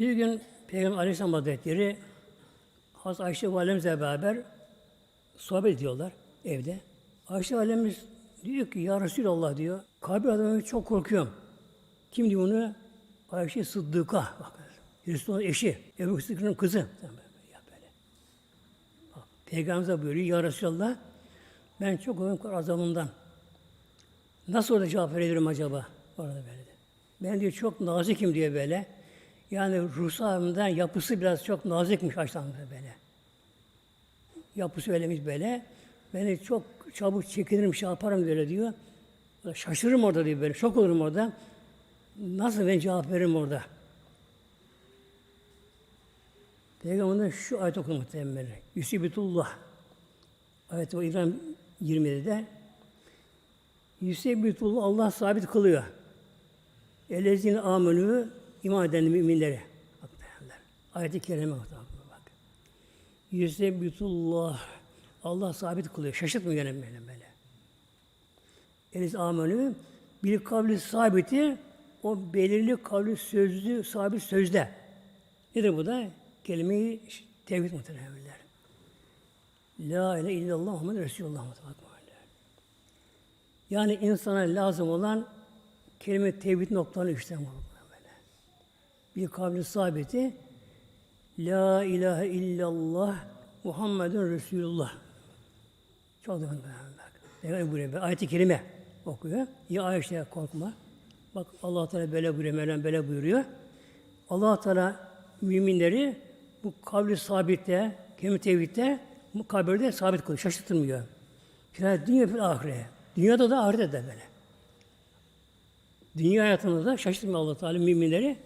Bir gün Peygamber Aleyhisselam Hazretleri Hazreti Ayşe Validemizle beraber sohbet ediyorlar evde. Ayşe Validemiz diyor ki Ya Resulallah diyor. Kabir adamı çok korkuyorum. Kim diyor onu? Ayşe Sıddık'a. Bak, Resulullah'ın eşi. Ebu Sıddık'ın kızı. Ya böyle. Bak, Peygamberimiz de buyuruyor Ya Resulallah ben çok korkuyorum kabir azabından. Nasıl orada cevap verebilirim acaba? Orada böyle. Ben diyor çok nazikim diyor böyle. Yani ruhsarımdan yapısı biraz çok nazikmiş açtan böyle. Yapısı öylemiş böyle. Beni çok çabuk çekinirim, şey yaparım böyle diyor. Şaşırırım orada diyor böyle. Şok olurum orada. Nasıl ben cevap veririm orada? Peygamber'den şu ayet okudu muhtemelen. Yüsibitullah. Ayet o İbrahim 27'de. Yüsibitullah Allah sabit kılıyor. Elezine amenü iman eden müminleri. Bak derler. Ayet-i kerime bak. bak. Yüsebitullah. Allah sabit kılıyor. Şaşırtmıyor gene böyle böyle. Eliz amenü bir kavli sabiti o belirli kavli sözlü sabit sözde. Nedir bu da? Kelime-i tevhid muhtemelenler. La ilahe illallah Muhammed Resulullah muhtemelen. Yani insana lazım olan kelime tevhid noktalarını işte böyle. Bir kavli sabiti La ilahe illallah Muhammedun Resulullah. Çok da. Peygamber buyuruyor. Ayet-i kerime okuyor. Ya Ayşe korkma. Bak Allah Teala böyle buyuruyor, Mevlam böyle buyuruyor. Allah Teala müminleri bu kavli sabitte, kelime tevhidde, bu kabirde sabit kılıyor, şaşırtmıyor. Filan dünya fil ahire. Dünyada da ahirette de böyle. Dünya hayatında da şaşırtmıyor Allah Teala müminleri.